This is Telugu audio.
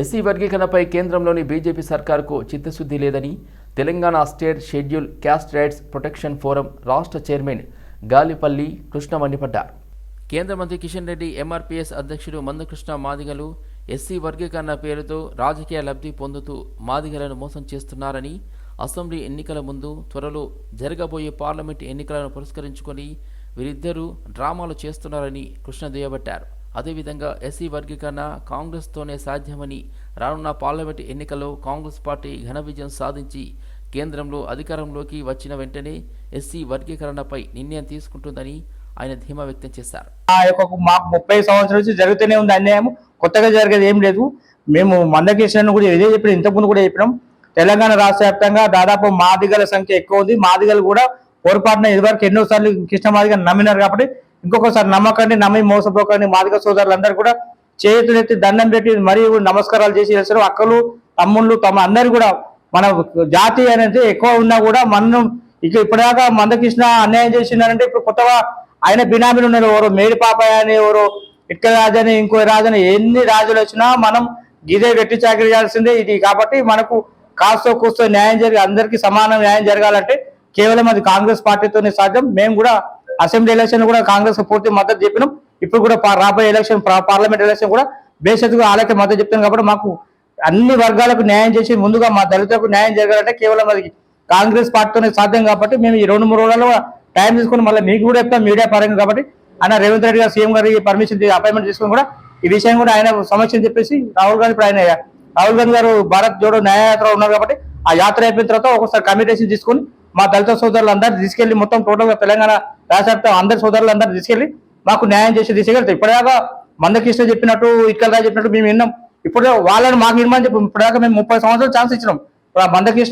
ఎస్సీ వర్గీకరణపై కేంద్రంలోని బీజేపీ సర్కార్కు చిత్తశుద్ధి లేదని Telangana state schedule caste rights protection forum రాష్ట్ర చైర్మన్ గాలిపల్లి కృష్ణ మండిపడ్డారు. కేంద్ర మంత్రి కిషన్ రెడ్డి ఎంఆర్పీఎస్ అధ్యక్షుడు మందకృష్ణ మాదిగలు ఎస్సీ వర్గీకరణ పేరుతో రాజకీయ లబ్ధి పొందుతూ మాదిగలను మోసం చేస్తున్నారని అసెంబ్లీ ఎన్నికల ముందు త్వరలో జరగబోయే పార్లమెంట్ ఎన్నికలను పురస్కరించుకొని వీరిద్దరూ డ్రామాలు చేస్తున్నారని కృష్ణ దుయ్యబట్టారు. అదేవిధంగా ఎస్సీ వర్గీకరణ కాంగ్రెస్తోనే సాధ్యమని రానున్న పార్లమెంట్ ఎన్నికల్లో కాంగ్రెస్ పార్టీ ఘన విజయం సాధించి కేంద్రంలో అధికారంలోకి వచ్చిన వెంటనే ఎస్సీ వర్గీకరణపై నిర్ణయం తీసుకుంటుందని ఆయన ధీమా వ్యక్తం చేశారు. ఆ యొక్క మాకు ముప్పై సంవత్సరాల నుంచి జరుగుతూనే ఉంది అన్యాయం కొత్తగా జరిగేది ఏం లేదు. మేము మందకేశ్వరను కూడా ఇదే చెప్పిన ఇంతకుముందు కూడా చెప్పినాం. తెలంగాణ రాష్ట్ర వ్యాప్తంగా దాదాపు మాదిగల సంఖ్య ఎక్కువ ఉంది. మాదిగలు కూడా పొరపాటున ఇదివరకు ఎన్నోసార్లు కృష్ణ మాదిగ నమ్మినారు కాబట్టి ఇంకొకసారి నమ్మకండి నమ్మి మోసపోకండి. మాదిక సోదరులందరూ కూడా చేతులెత్తి దండం పెట్టి మరియు నమస్కారాలు చేసి చేస్తారు. అక్కలు తమ్ముళ్ళు తమ అందరు కూడా మన జాతి అనేది ఎక్కువ ఉన్నా కూడా మనం ఇక ఇప్పటిదాకా మందకృష్ణ అన్యాయం చేసిందంటే ఇప్పుడు కొత్తగా ఆయన బినామీలు ఉన్నారు. ఎవరు మేడి పాపయ్య అని ఎవరు ఇటుక రాజు అని ఇంకో రాజు అని ఎన్ని రాజులు వచ్చినా మనం గిదే వెట్టి చాకరీ చేయాల్సిందే ఇది. కాబట్టి మనకు కాస్తో కూస్తో న్యాయం జరిగి అందరికీ సమాన న్యాయం జరగాలంటే కేవలం అది కాంగ్రెస్ పార్టీతోనే సాధ్యం. మేము కూడా అసెంబ్లీ ఎలక్షన్ కూడా కాంగ్రెస్ పూర్తి మద్దతు చెప్పినాం. ఇప్పుడు కూడా రాబోయే ఎలక్షన్ పార్లమెంట్ ఎలక్షన్ కూడా బేసత్తుగా వాళ్ళకే మద్దతు చెప్తాను కాబట్టి మాకు అన్ని వర్గాలకు న్యాయం చేసి ముందుగా మా దళితులకు న్యాయం జరగాలంటే కేవలం అది కాంగ్రెస్ పార్టీతోనే సాధ్యం కాబట్టి మేము ఈ రెండు మూడు రోజుల్లో టైం తీసుకుని మళ్ళీ మీకు కూడా చెప్తాం మీడియా పరంగా కాబట్టి. ఆయన రేవంత్ రెడ్డి గారు సీఎం గారి పర్మిషన్ అపాయింట్మెంట్ తీసుకుని కూడా ఈ విషయం కూడా ఆయన సమస్యను చెప్పేసి రాహుల్ గాంధీ ఇప్పుడు ఆయన రాహుల్ గాంధీ గారు భారత్ జోడో న్యాయయాత్ర ఉన్నారు కాబట్టి ఆ యాత్ర అయిపోయిన తర్వాత ఒకసారి కమిటేషన్ తీసుకుని మా దళిత సోదరులు తీసుకెళ్ళి మొత్తం టోటల్గా తెలంగాణ రాష్ట్ర అందరి సోదరులు అందరూ తీసుకెళ్ళి మాకు న్యాయం చేసి తీసుకెళ్తారు ఇప్పటిదాకా మందకృష్ణ చెప్పినట్టు ఇక్కడ చెప్పినట్టు మేము విన్నాం ఇప్పుడు వాళ్ళని మాకు నిర్మాణం చెప్పి ఇప్పటిదాకా మేము ముప్పై సంవత్సరాలు ఛాన్స్ ఇచ్చినాం. మందకృష్ణ